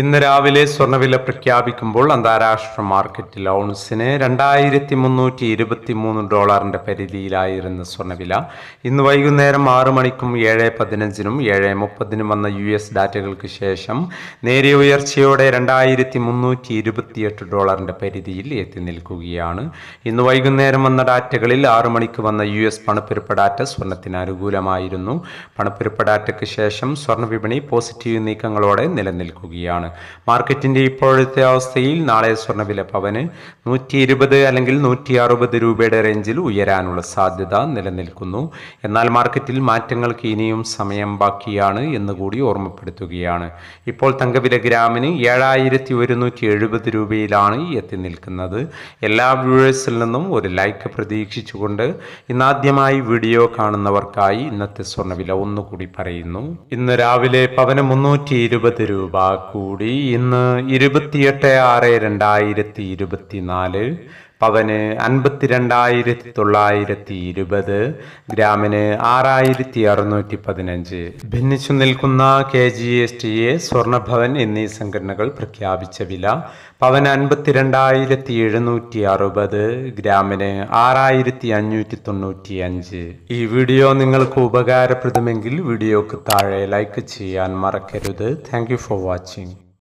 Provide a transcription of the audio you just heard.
ഇന്ന് രാവിലെ സ്വർണവില പ്രഖ്യാപിക്കുമ്പോൾ അന്താരാഷ്ട്ര മാർക്കറ്റിൽ ഔൺസിന് രണ്ടായിരത്തി മുന്നൂറ്റി ഇരുപത്തി മൂന്ന് ഡോളറിന്റെ പരിധിയിലായിരുന്ന സ്വർണവില ഇന്ന് വൈകുന്നേരം ആറു മണിക്കും ഏഴ് പതിനഞ്ചിനും ഏഴ് മുപ്പതിനും വന്ന യു എസ് ഡാറ്റകൾക്ക് ശേഷം നേരിയ ഉയർച്ചയോടെ രണ്ടായിരത്തി മുന്നൂറ്റി ഇരുപത്തിയെട്ട് ഡോളറിന്റെ പരിധിയിൽ എത്തി നിൽക്കുകയാണ്. ഇന്ന് വൈകുന്നേരം വന്ന ഡാറ്റകളിൽ ആറു മണിക്ക് വന്ന യു എസ് പണപ്പെരുപ്പ ഡാറ്റ സ്വർണത്തിന് അനുകൂലമായിരുന്നു. പണപ്പെരുപ്പ ഡാറ്റയ്ക്ക് ശേഷം സ്വർണ വിപണി പോസിറ്റീവ് നീക്കങ്ങളോടെ നിലനിൽക്കുകയാണ്. മാർക്കറ്റിന്റെ ഇപ്പോഴത്തെ അവസ്ഥയിൽ നാളെ സ്വർണവില പവന് നൂറ്റി ഇരുപത് അല്ലെങ്കിൽ നൂറ്റി അറുപത് രൂപയുടെ റേഞ്ചിൽ ഉയരാനുള്ള സാധ്യത നിലനിൽക്കുന്നു. എന്നാൽ മാർക്കറ്റിൽ മാറ്റങ്ങൾക്ക് ഇനിയും സമയം ബാക്കിയാണ് എന്ന് കൂടി ഓർമ്മപ്പെടുത്തുകയാണ്. ഇപ്പോൾ തങ്കവില ഗ്രാമിന് ഏഴായിരത്തി ഒരുന്നൂറ്റി എഴുപത് രൂപയിലാണ് എത്തി നിൽക്കുന്നത്. എല്ലാ വ്യൂവേഴ്സിൽ നിന്നും ഒരു ലൈക്ക് പ്രതീക്ഷിച്ചുകൊണ്ട് ഇന്നാദ്യമായി വീഡിയോ കാണുന്നവർക്കായി ഇന്നത്തെ സ്വർണവില ഒന്നുകൂടി പറയുന്നു. ഇന്ന് രാവിലെ പവന് മുന്നൂറ്റി ഇരുപത് രൂപ കൂടി ഇന്ന് ഇരുപത്തിയെട്ട് ആറ് രണ്ടായിരത്തി ഇരുപത്തിനാല് പവന് അൻപത്തിരണ്ടായിരത്തി തൊള്ളായിരത്തി ഇരുപത് ഗ്രാമിന് ആറായിരത്തി അറുന്നൂറ്റി പതിനഞ്ച് ഭിന്നിച്ചു നിൽക്കുന്ന K G S T A Swarnabhavan എന്നീ സംഘടനകൾ പ്രഖ്യാപിച്ച വില പവന് അൻപത്തിരണ്ടായിരത്തി എഴുന്നൂറ്റി അറുപത് ഗ്രാമിന് ആറായിരത്തി അഞ്ഞൂറ്റി തൊണ്ണൂറ്റി അഞ്ച് ഈ വീഡിയോ നിങ്ങൾക്ക് ഉപകാരപ്രദമെങ്കിൽ വീഡിയോക്ക് താഴെ ലൈക്ക് ചെയ്യാൻ മറക്കരുത്. Thank for watching